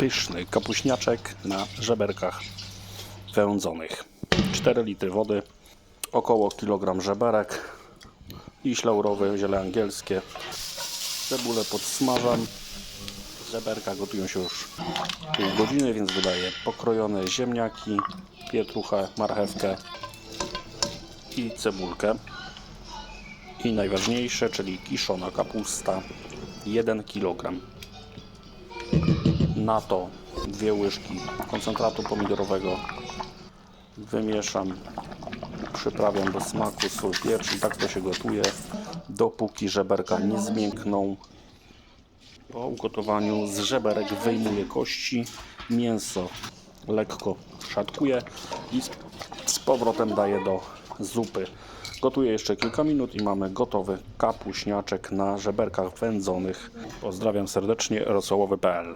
pyszny kapuśniaczek na żeberkach wędzonych. 4 litry wody, około kilogram żeberek, liść laurowy, ziele angielskie. Cebulę podsmażam. Żeberka gotują się już pół godziny, więc dodaję pokrojone ziemniaki, pietruchę, marchewkę i cebulkę. I najważniejsze, czyli kiszona kapusta 1 kg. Na to dwie łyżki koncentratu pomidorowego. Wymieszam, przyprawiam do smaku, sól, pieprz i tak to się gotuje, dopóki żeberka nie zmiękną. Po ugotowaniu z żeberek wyjmuję kości, mięso lekko szatkuję i z, powrotem daję do zupy. Gotuję jeszcze kilka minut i mamy gotowy kapuśniaczek na żeberkach wędzonych. Pozdrawiam serdecznie, rosołowy.pl